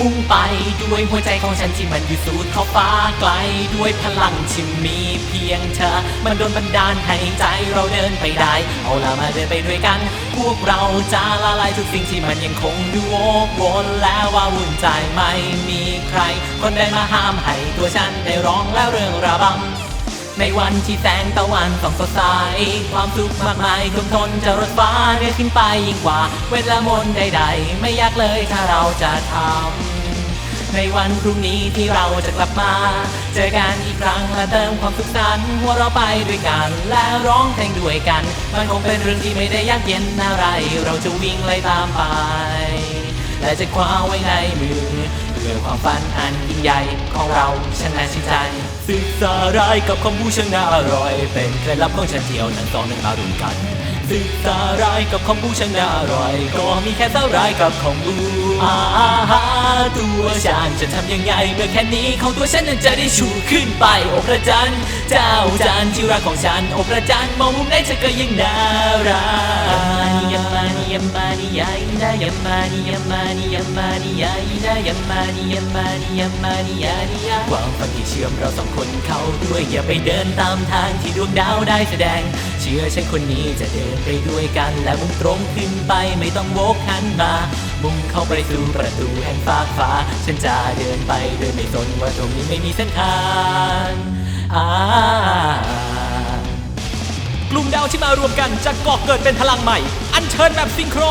มุ่งไปด้วยหัวใจของฉันที่มันอยู่สูดเข้าฟ้าไกล ด้วยพลังที่มีเพียงเธอ มันโดนบันดาลให้ใจเราเดินไปได้ เอาละมาเดินไปด้วยกัน พวกเราจะละลายทุกสิ่งที่มันยังคงดูโอกวนและว่าวุ่นใจไม่มีใคร คนใดมาห้ามให้ตัวฉันได้ร้องแล้วเรื่องระบำในวันที่แสงตะวันส่องสดใสความสุขมากมายท่วมท้นจะรถฟ้าเรียกขึ้นไปยิ่งกว่า เวละมนใดๆ ไม่ยากเลยถ้าเราจะทำ ในวันพรุ่งนี้ที่เราจะกลับมา เจอกันอีกครั้งและเติมความสุขสันต์หัวเราไปด้วยกัน และร้องเพลงด้วยกัน มันคงเป็นเรื่องที่ไม่ได้ยากเย็นอะไร เราจะวิ่งไล่ตามไป และจะคว้าไว้ในมือเพื่อความฝันอันยิ่งใหญ่ของเราฉันะชื่นใจศึกษารายกับคำพูดช่างน่าอร่อย เป็นเคล็ดลับของฉันเที่ยวนั้นสองนั้นมารุมกัน ศึกษารายกับคำพูช่างน่าอร่อย ก็มีแค่สาหรายกับของบูอาหาตัวฉันจะทำยังไง เมื่อแค่นี้ของตัวฉันนั้นจะได้ชูขึ้นไปโอพระจันทร์เจ้าจันทร์ที่รักของฉันโอพระจันทร์มองมุมไหนฉันก็ยังน่ารักยามานิยามานิยาอินดายามานิยามานิยามานิยาอินดายามานิยามานิยามานิยานิยาความฝันที่เชื่อมเราสองคนเข้าด้วยอย่าไปเดินตามทางที่ดวงดาวได้แสดง เชื่อฉันคนนี้จะเดินไปด้วยกันและมุ่งตรงขึ้นไปไม่ต้องโวกหันมา มุ่งเข้าไปสู่ประตูแห่งฟากฟ้า ฉันจะเดินไปโดยไม่สนว่าตรงนี้ไม่มีเส้นทางอ่ากลุ่มดาวที่มารวมกันจะก่อเกิดเป็นพลังใหม่ อัญเชิญแบบซิงโคร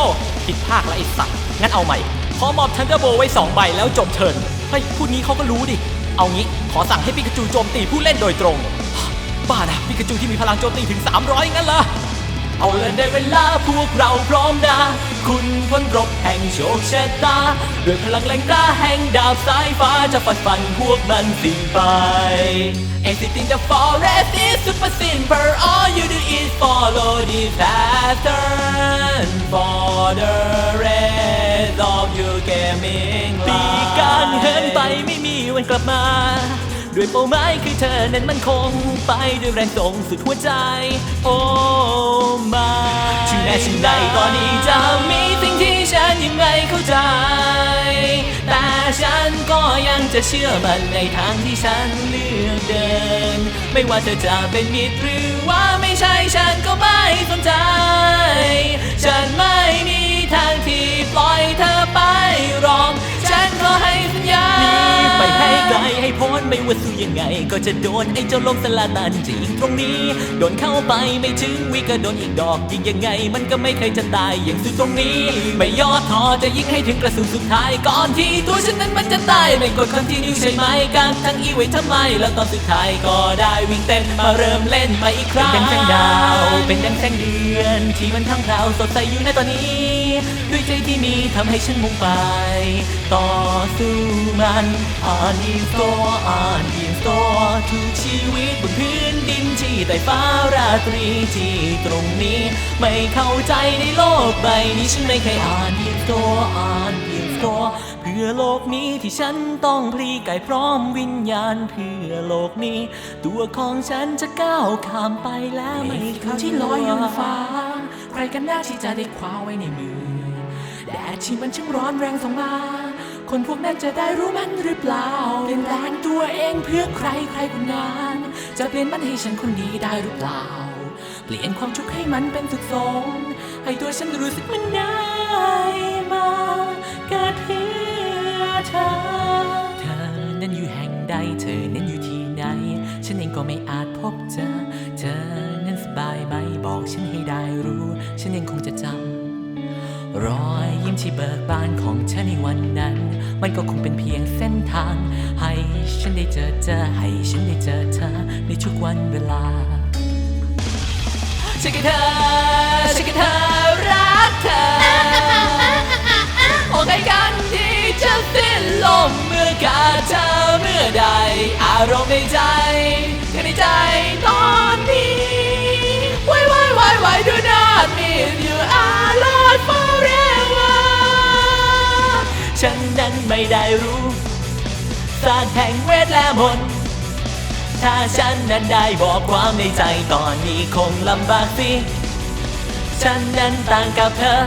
ผิดภาคและไอสัตว์งั้นเอาใหม่ขอมอบทันเดอร์โบไว้2ใบแล้วจบเทิร์นเฮ้ยพูดนี้เขาก็รู้ดิ เอางี้ขอสั่งให้ปิกาจูโจมตีผู้เล่นโดยตรง บ้านะปิกาจูที่มีพลังโจมตีถึง 300งั้นเหรอ เอาเลยได้เวลาพวกเราพร้อมนะ คุณพ้นรบแห่งโชคชะตา ด้วยพลังแรงกล้าแห่งดาบสายฟ้าจะฟัดฟันพวกมันสิ้นไป Exit in the forest is super simple all you do is follow the pattern for the rest of your gaming ปีกางเหินไปไม่มีวันกลับมา ด้วยเป้าหมายคือเธอนั้นมันคง ไปด้วยแรงส่งสุดหัวใจ โอ้มาถึงแม้ฉันใดตอนนี้จะมีสิ่งที่ฉันยังไม่เข้าใจ แต่ฉันก็ยังจะเชื่อมันในทางที่ฉันเลือกเดิน ไม่ว่าเธอจะเป็นมิตรหรือว่าไม่ใช่ฉันก็ไม่สนใจ ไม่ว่าสู้ยังไง ก็จะโดนไอ้เจ้าลมสลาตันจีกตรงนี้ โดนเข้าไปไม่ถึงวิก็โดนอีกดอกยิงยังไง มันก็ไม่เคยจะตายอย่างสุดตรงนี้ ไม่ย่อท้อจะยิงให้ถึงกระสุนสุดท้ายก่อนที่ตัวฉันนั้นมันจะตายไม่กดคอนติเนียใช่ไหมกันทั้งอีไว้ทำไม แล้วตอนสุดท้ายก็ได้วิ่งเต้นมาเริ่มเล่นม่อีกครั้งเป็นดังแสงดาว เป็นดังแสงเดือน ที่มันทั้งเราวสดใสอยู่ในตอนนี้ด้วยใจที่มีทำให้ฉันมุ่งไป ต่อสู้มันอ่านอิสโตอ่านอินสโตทุกชีวิตบนพื้นดินที่ใต้ฟ้าราตรีที่ตรงนี้ ไม่เข้าใจในโลกใบนี้ฉันไม่เคยอ่านอินสโตอ่านอินสโตเพื่อโลกนี้ที่ฉันต้องพลีกายพร้อมวิญญาณเพื่อโลกนี้ ตัวของฉันจะก้าวข้ามไปแล้วไม่เขาที่ลอยอยู่บนฟ้า ใครกันหน้าที่จะได้คว้าไว้ในมือแดดที่มันช่างร้อนแรงส่งมา คนพวกนั้นจะได้รู้มันหรือเปล่า เปลี่ยนแปลงตัวเองเพื่อใครใครคนนั้น จะเปลี่ยนมันให้ฉันคนดีได้หรือเปล่า เปลี่ยนความทุกข์ให้มันเป็นสุขสมให้ตัวฉันรู้สึกมันได้มาเกิดเพื่อเธอ เธอนั้นอยู่แห่งใดเธอนั้นอยู่ที่ไหน ฉันเองก็ไม่อาจพบเจอ เธอนั้นสบายไหมบอกฉันให้ได้รู้ ฉันยังคงจะจำ รอยยิ้มที่เบิกบานของฉันในวันนั้น มันก็คงเป็นเพียงเส้นทาง ให้ฉันได้เจอเจอให้ฉันได้เจอเธอในทุกวันเวลาฉันกับเธอฉันกับเธอรักเธอโอ้ใครกันที่จะสิ้นลมเมื่อขาเธอเมื่อใด อารมณ์ในใจแค่ในใจตอนนี้ Why why why why do not miss you I ไม่ได้รู้ศาสตร์แห่งเวทและมนต์ถ้าฉันนั้นได้บอกความในใจตอนนี้คงลำบากสิฉันนั้นต่างกับเธอ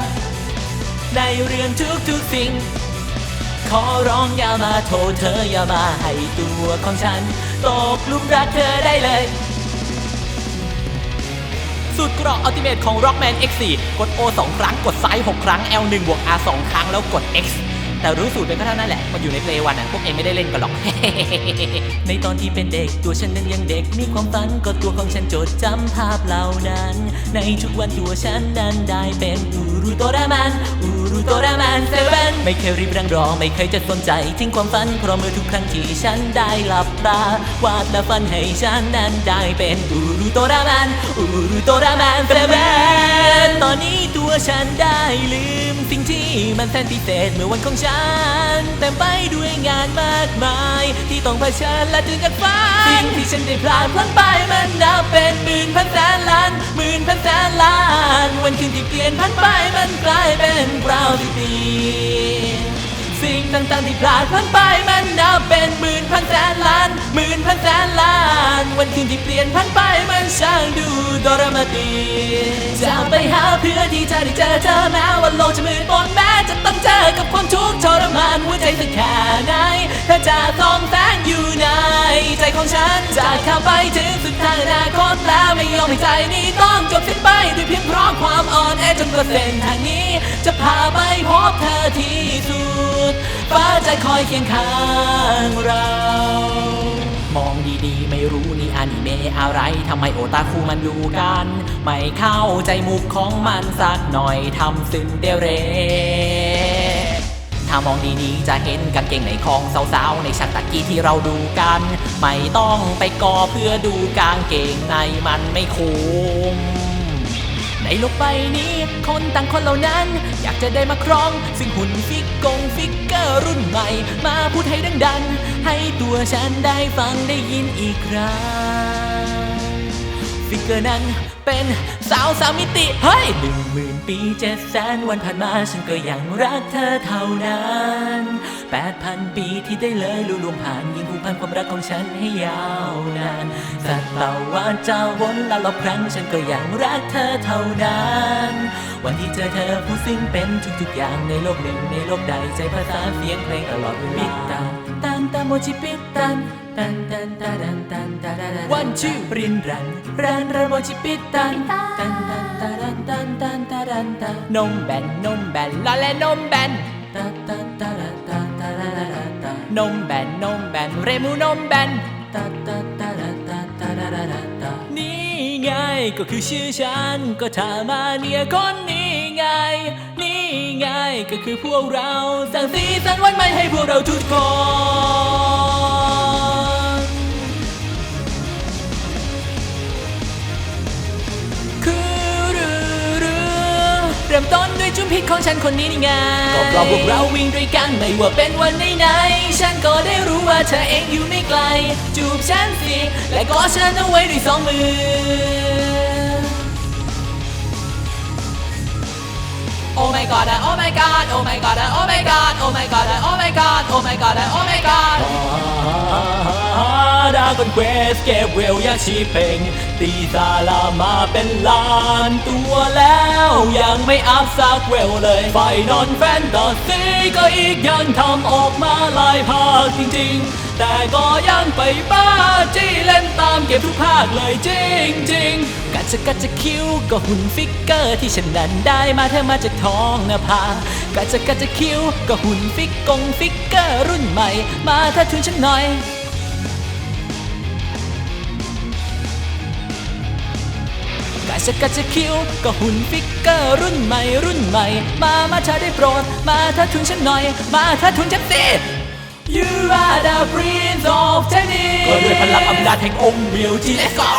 ในเรื่องทุกทุกๆสิ่ง ขอร้องอย่ามาโทษเธออย่ามาให้ตัวของฉัน ตกหลุมรักเธอได้เลยสูตรเกราะอัลติเมทของ Rockman X4 กด O 2 ครั้ง กดซ้าย 6 ครั้ง L1 บวก R 2 ครั้ง แล้วกด X แต่รู้สูตรเป็นก็เท่านั้นแหละมันอยู่ในเพลย์วันอะพวกเองไม่ได้เล่นกันหรอก ในตอนที่เป็นเด็กตัวฉันนั้นยังเด็กมีความฝันก็ตัวของฉันจดจำภาพเหล่านั้น ในทุกวันตัวฉันนั้นได้เป็นอูรุโตรามันอูรุโตรามันเซเว่นไม่เคยรีบรังรอไม่เคยจะสนใจทิ้งความฝันเพราะเมื่อทุกครั้งที่ฉันได้หลับตาวาดและฝันให้ฉันนั้นได้เป็นอูรุโตรามันอูรุโตรามันเซเว่นตอนนี้ตัวฉันได้ลืมสิ่งที่มันแสนพิเศษเมื่อวันของฉันเต็มไปด้วยงานมากมาย ที่ต้องเผชิญและตื่นกันฟ้าสิ่งที่ฉันได้พลาดพลั้งไปมันนับเป็นหมื่นพันแสนล้านหมื่นพันแสนล้าน วันคืนที่เปลี่ยนพันไปมันกลายเป็นราวที่ดีสิ่งต่างๆที่พลาดพลั้งไปมันนับเป็นหมื่นพันแสนล้านหมื่นพันแสนล้าน วันคืนที่เปลี่ยน ดรามาติจะไปหาเพื่อที่จะได้เจอเธอแม้ว่าโลกจะมืดมนแม้จะต้องเจอกับความทุกข์ทรมานหัวใจสักแค่ไหนถ้าจะต้องแสงอยู่ในใจของฉันจะเข้าไปถึงสุดทางอนาคตแล้วไม่ยอมให้ใจนี้ต้องจบสิ้นไปด้วยเพียงเพราะความอ่อนแอจนกว่าเส้นทางนี้ จะพาไปพบเธอที่สุดฟ้าจะคอยเคียงข้างเรา มองดีๆ ไม่รู้นี่อนิเมะอะไรทำไมโอตาคุมันดูกัน ไม่เข้าใจมุกของมันสักหน่อยทำซึนเดเรถ้ามองดีๆ จะเห็นกางเกงในของสาวๆ ในฉากตะกี้ที่เราดูกัน ไม่ต้องไปกอเพื่อดูกางเกงในมันไม่คุ้ม ในโลกใบนี้ คนต่างคนเหล่านั้น อยากจะได้มาครอง ซึ่งหุ่นฟิกกงฟิกเกอร์รุ่นใหม่ มาพูดให้ดังๆ ให้ตัวฉันได้ฟังได้ยินอีกครั้ง ฟิกเกอร์นั้นเป็นสาวสามมิติ เฮ้ยหนึ่งหมื่นปีเจ็ดแสนวันผ่านมาฉันก็ยังรักเธอเท่านั้นแปดพันปีที่ได้เลยลุล่วงผ่านยิ่งผูกพันความรักของฉันให้ยาวนานสัตว์เต่าว่าจะวนและรอบครั้งฉันก็ยังรักเธอเท่านั้นวันที่เจอเธอผู้ซึ่งเป็นทุกๆอย่างในโลกหนึ่งในโลกใดใจภาษาเสียงเพลงตลอดเวลา ตันตันตาโมจิปิตันตันตันตาดันตันตาดาดา One, two รินรันรันรันโมจิปิตันตันตันตาดันตันตันตาดันตานมแบนนมแบนลาและนมแบนตาตาตาดาตาตาดาดาดาตานมแบนนมแบนเรมูนมแบนตาตาตาดาตาตาดาดาดาตานี่ไงก็คือชื่อฉันก็ทามาเนียคนนี้ไง ก็คือพวกเราสร้างสีสันวันใหม่ให้พวกเราทุกคนคือเรือเริ่มต้นด้วยจุมพิษของฉันคนนี้นี่ไงก็เพราะพวกเราวิ่งด้วยกันไม่ว่าเป็นวันไหนๆฉันก็ได้รู้ว่าเธอเองอยู่ไม่ไกล จูบฉันสิและกอดฉันเอาไว้ด้วยสองมือ Oh my god, oh my god, oh my god, oh my god, oh my god, oh my god, oh my god, oh my god ดาวบนเควสเก็บเวลยาชีเป่งตีซาลามาเป็นล้านตัวแล้ว ยังไม่อัพสักเวลเลยไฟนอนแฟนตาซีก็อีกยังทำออกมาหลายภาคจริงๆ แต่ก็ยังไปบ้าจี้ เล่นตามเก็บทุกภาคเลยจริงๆกัจะกัดจะคิ้วก็หุ่นฟิกเกอร์ที่ฉันนั้นได้มาเธอมาจากท้องนภากัดจะกัดจะคิ้วก็หุ่นฟิกกงฟิกเกอร์รุ่นใหม่ มาถ้าถึงฉันหน่อยกาจะกาจะคิวก็หุ่นฟิกเกอร์รุ่นใหม่รุ่นใหม่ มามาช้าได้โปรด มาถ้าทุนฉันหน่อย มาถ้าทุนฉันสิ You are the prince of tennis ก็ด้วยพลังอำนาจแห่งองค์เมียวจี Let's go